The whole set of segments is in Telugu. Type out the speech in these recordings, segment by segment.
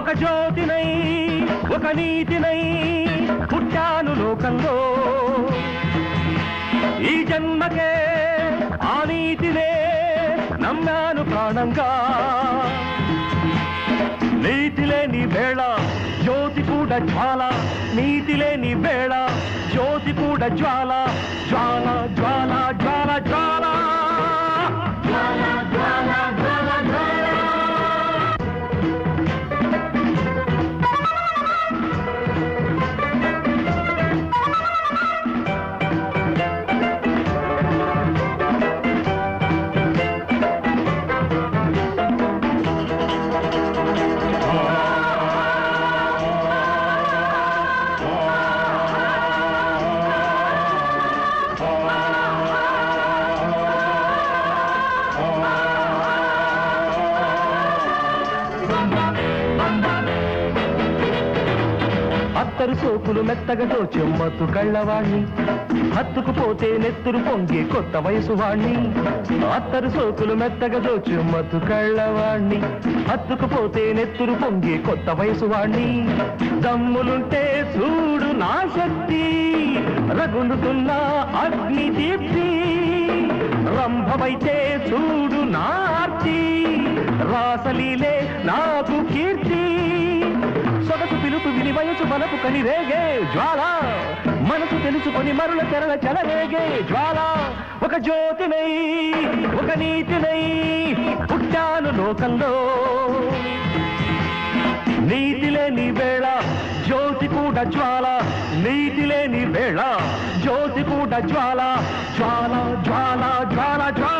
ఒక జ్యోతినై ఒక నీతినై పుట్టాను లోకంలో. ఈ జన్మకే ఆ నీతినే నమ్మాను ప్రాణంగా. నీతిలేని వేళ జ్యోతి కూడా జ్వాల నీతిలేని వేళ జ్యోతి కూడా జ్వాల జ్వాల జ్వాల జ్వాల. అత్తరు సోకులు మెత్తగా చెమ్మత్తు కళ్ళవాణ్ణి హత్తుకుపోతే నెత్తురు పొంగే కొత్త వయసు వాణ్ణి అత్తరు సోకులు మెత్తగా చెమ్మత్తు కళ్ళవాణ్ణి హత్తుకుపోతే నెత్తురు పొంగే కొత్త వయసు వాణ్ణి దమ్ములుంటే చూడు నా శక్తి. రగులుతున్న అగ్ని దీప్తి. రంభమైతే చూడు నా ఆర్తి. రాసలీలే నాకు కీర్తి. సొగసు పిలుపు విని వయసు మనకు కని రేగే జ్వాల. మనసు తెలుసుకొని మరుల తెరల చెలరేగే జ్వాల. ఒక జ్యోతినై ఒక నీతినై పుట్టాను లోకంలో. నీతి లేని వేళ జ్యోతి కూడా జ్వాల. నీతి లేని వేళ జ్యోతి కూడా జ్వాల జ్వాల జ్వాల జ్వాల జ్వాల.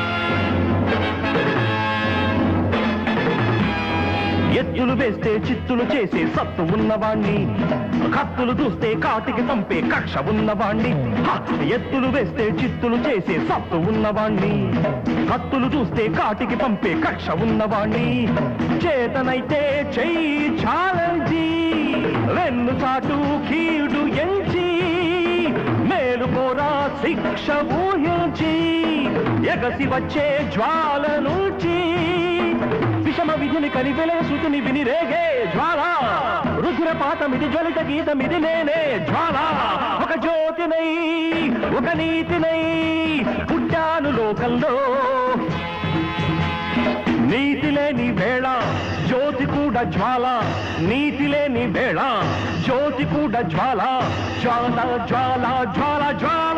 ఎత్తులు వేస్తే చిత్తులు చేసే సత్తు ఉన్నవాణ్ణి. కత్తులు చూస్తే కాటికి చంపే కక్ష ఉన్నవాణ్ణి. ఎత్తులు వేస్తే చిత్తులు చేసే సత్తు ఉన్నవాణ్ణి. కత్తులు చూస్తే కాటికి పంపే కక్ష ఉన్నవాణ్ణి. చేతనైతే చెయ్యి ఛాలెంజీ. వెన్ను చాటు కీడు ఎంచి. మేలుకోరా శిక్ష ఊహించి. ఎగసి వచ్చే జ్వాల నుంచి. విషమ విధిని కని శృతిని విని రేగే జ్వాల. రుధిర పాతమిది జ్వలిత గీతమిది నేనే జ్వాల. ఒక జ్యోతినై ఒక నీతినై పుట్టాను లోకంలో. నీతి లేని వేళ జ్యోతి కూడా జ్వాల. నీతి లేని వేళ జ్యోతి కూడా జ్వాల. జ్వాల జ్వాల జ్వాల జ్వాల.